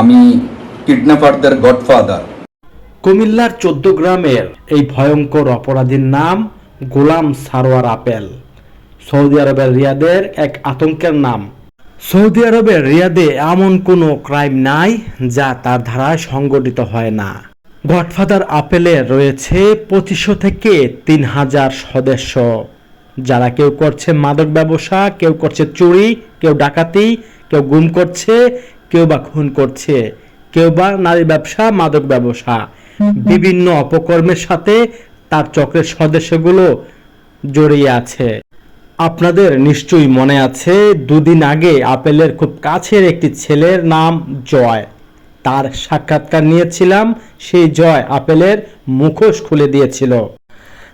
আমি কিডন্যাপারদের গডফাদার। কুমিল্লার চোদ্দ গ্রামের এই ভয়ঙ্কর অপরাধীর নাম গোলাম সারোয়ার আপেল। সৌদি আরবের রিয়াদের এক আতঙ্কের নাম। সৌদি আরবের রিয়াদে এমন কোনো ক্রাইম নাই যা তার ধারায় সংগঠিত হয় না। গডফাদার আপেলের রয়েছে পঁচিশশো থেকে তিন হাজার সদস্য। যারা কেউ করছে মাদক ব্যবসা, কেউ করছে চুরি, কেউ ডাকাতি, কেউ গুম করছে কেউ বা খুন করছে কেউ বা নারী ব্যবসা মাদক ব্যবসা। বিভিন্ন অপকর্মের সাথে তার চক্রের সদস্যগুলো জড়িয়ে আছে। আপনাদের নিশ্চয়ই মনে আছে দুদিন আগে আপেলের খুব কাছের একটি ছেলের নাম জয়। তার সাক্ষাৎকার নিয়েছিলাম সেই জয় আপেলের মুখোশ খুলে দিয়েছিল।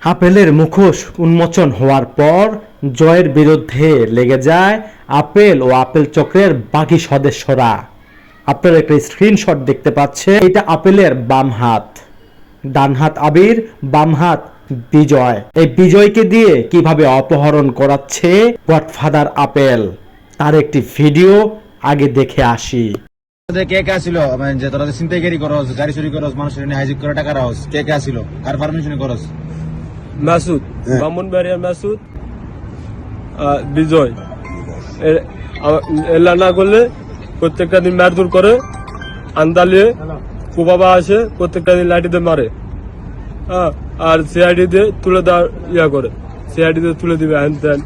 আপেলের মুখোশ উন্মোচন হওয়ার পর জয়ের বিরুদ্ধে লেগে যায় আপেল ও আপেল চক্রের বাকি সদস্যরা। আপনারা একটা স্ক্রিনশট দেখতে পাচ্ছে এটা আপেলের বাম হাত। ডান হাত আবির বাম হাত বিজয়। এই বিজয়কে দিয়ে কীভাবে অপহরণ করাচ্ছে? Godfather Apple. তার একটি ভিডিও আগে দেখে আসি। কে কে আসিল? মানে যে তোরা করস গাড়ি চুরি করস মানুষের এনে হাইজিক করে টাকা রাখস কে কে আসিল? কার পারমিশন করস? মাসুদ ব্রাহ্মণবাড়িয়ার মাসুদ আর বিজয়। এলা না করলে প্রত্যেকটা দিন মারধর করে আন্দালিয়ে কুবাবা আসে প্রত্যেকটা দিন লাঠিতে মারে। হ্যাঁ আর সিআইডি দিয়ে তুলে দেওয়ার ইয়া করে। সিআইডি দিয়ে তুলে দিবে হ্যান ত্যান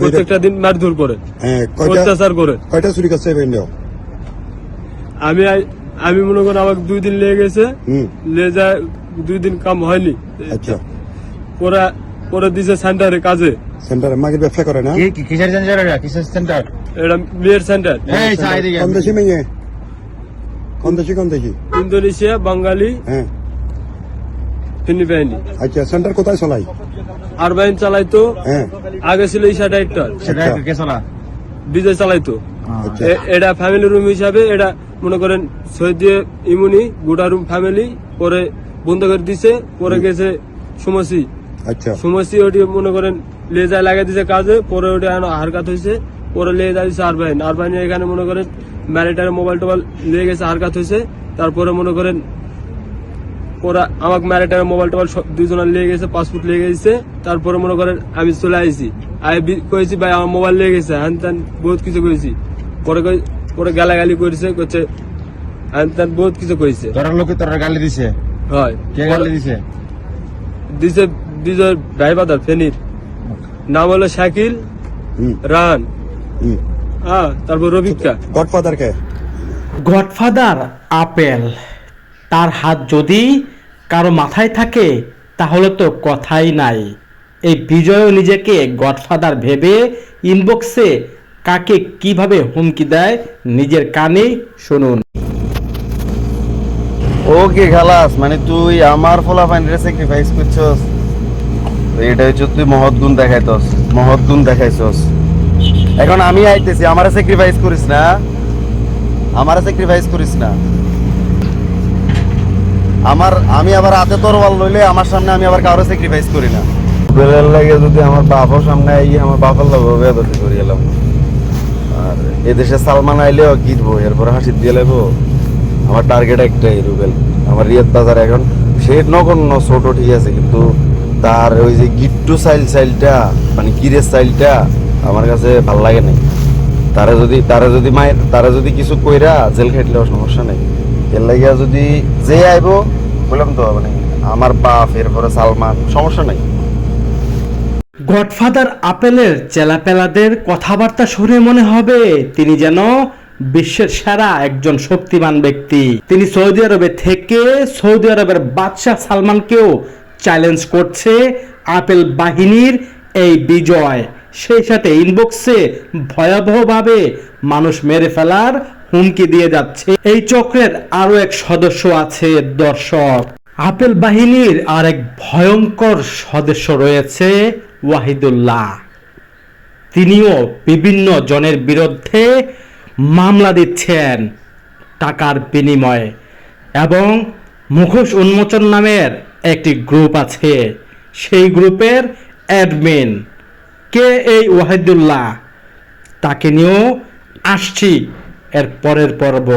প্রত্যেকটা দিন মারধর করে হ্যাঁ অত্যাচার করে। কয়টা চুরি করছে আমি আমি মনে করি আমাকে দুই দিন লেগে গেছে। লে যায় দুই দিন কাম হয়নি। আচ্ছা। পরে পরে দিছে সেন্টারে কাজে। সেন্টারে মাগের ব্যবসা করে না? কি কিসের সেন্টার এটা? কিসের সেন্টার এটা মেয়ের সেন্টার এই সাই দিকে কোন দেশি মেয়ে। কোন দেশি কোন দেশি ইন্দোনেশিয়া বাঙালি। হ্যাঁ। ফিলিপাইনি আচ্ছা সেন্টার কোথায় চলাই? আরবাইন চালাইতো। হ্যাঁ। আগে ছিল ইশা ডাইরেক্টর সেটা আচ্ছা। কে চলা? বিজয় চালাইতো। আচ্ছা। এটা ফ্যামিলি রুম হিসাবে এটা মনে করেন সৈদিয়ে ইমুনি গোটা রুম ফ্যামিলি পরে বন্ধ করে দিছে পরে গেছে সুমসি। আচ্ছা। সুমসি ওটি মনে করেন লেজায় লাগাই দিছে কাজে পরে ওটি হারকাত হয়েছে পরে যায় দিছে আরবাইন আরবাইন এখানে মনে করেন ম্যারিটার মোবাইল টোবাইল লেগে গেছে হারকাত হয়েছে তারপরে মনে করেন ওরা আমাকে ম্যারিটার মোবাইল টোবাইল দুজনের লেগে গেছে পাসপোর্ট লেগে গেছে। তারপরে মনে করেন আমি চলে আইছি। আমি কইছি ভাই আমার মোবাইল লেগে গেছে। হ্যান ত্যান বহুত কিছু কইছি। পরে পরে গালাগালি করেছে করছে হ্যান ত্যান বহুত কিছু কইছে। তোরা লোকে তোরা গালি দিছে। হয়। কে গালি দিছে? দিছে ড্রাইভার ফেনীর। নাম হলো শাকিল রান। হ্যাঁ তারপর রবিকা। গডফাদার কে? Godfather Apple. তার হাত যদি কারও মাথায় থাকে তাহলে তো কথাই নাই। এই বিজয়ও নিজেকে গডফাদার ভেবে ইনবক্সে কাকে কীভাবে হুমকি দেয় নিজের কানে শুনুন। ওকে খালাস মানে তুই আমার ফলাফাইনরে স্যাক্রিফাইস করছস? তো এটা হচ্ছে তুই মহৎ গুণ দেখাইছস মহৎ গুণ দেখাইছস। এখন আমি আইতেছি, আমারে স্যাক্রিফাইস করিস না। আমারে স্যাক্রিফাইস করিস না। আমার, আমি আবার হাতে তরোয়াল লইলে আমার সামনে আমি আবার কারও স্যাক্রিফাইস করি না। বেলের লাগে যদি আমার বাপও সামনে আই আমার বাপের লোক বেদতি করি এলাম। আর এদেশে সালমান আইলেও গিতবো এরপরে হাসি দিয়ে লেবো। আমার টার্গেট একটাই রুবেল। আমার রিয়াদ বাজার এখন, সে নগণ্য, ছোট ঠিক আছে, কিন্তু তার ওই যে গিট্টু সাইল সাইলটা মানে কিরের সাইলটা আমার কাছে ভালো লাগে নাই। তারা যদি তারা যদি মায়ের, তারা যদি কিছু কইরা জেল খাইলেও সমস্যা নেই। এর লাগিয়া যদি যে আইবো, বললাম তো মানে আমার বাপ, এরপরে সালমান, সমস্যা নাই। গডফাদার আপেলের চেলাপেলাদের কথাবার্তা শুনে মনে হবে তিনি যেন বিশ্বের সেরা একজন শক্তিমান ব্যক্তি। তিনি সৌদি আরবে থেকে সৌদি আরবের বাদশাহ সালমানকেও চ্যালেঞ্জ করছে আপেল বাহিনীর এই বিজয়। সেই সাথে ইনবক্সে ভয়াবহভাবে মানুষ মেরে ফেলার হুমকি দিয়ে যাচ্ছে। এই চক্রের আরও এক সদস্য আছে দর্শক। আপেল বাহিনীর আর এক ভয়ঙ্কর সদস্য রয়েছে ওয়াহিদুল্লাহ। তিনিও বিভিন্ন জনের বিরুদ্ধে মামলা দিচ্ছেন টাকার বিনিময়ে এবং মুখোশ উন্মোচন নামের একটি গ্রুপ আছে। সেই গ্রুপের অ্যাডমিন কে এই ওয়াহিদুল্লাহ? তাকে নিয়েও আসছি এর পরের পর্ব।